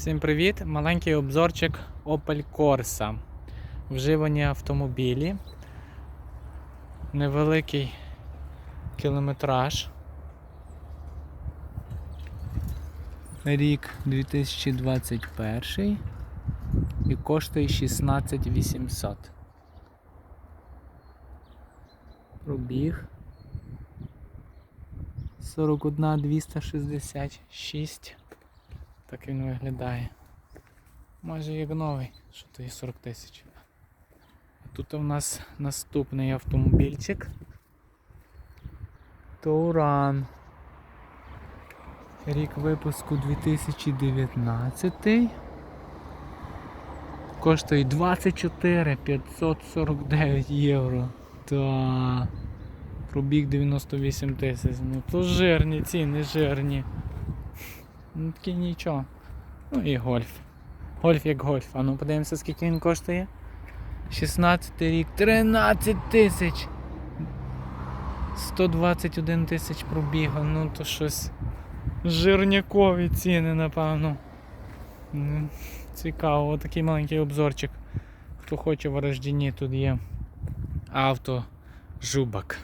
Всім привіт! Маленький обзорчик Opel Corsa. Вживані автомобілі. Невеликий кілометраж. Рік 2021 і коштує 16 800. Пробіг 41 266. Так він виглядає. Майже як новий, що то є 40 тисяч. Тут у нас наступний автомобільчик. Тауран. Рік випуску 2019. Коштує 24 549 євро. Та пробіг 98 тисяч. Ну то жирні ціни, жирні. Ну такі нічого. Ну і гольф. Гольф як гольф. А ну подивимося, скільки він коштує. 16 рік, 13 тисяч. 121 тисяч пробігу. Ну то щось. Жирнякові ціни, напевно. Ну, Цікаво, отакий маленький обзорчик. Хто хоче в Рождіні, тут є авто Жубак.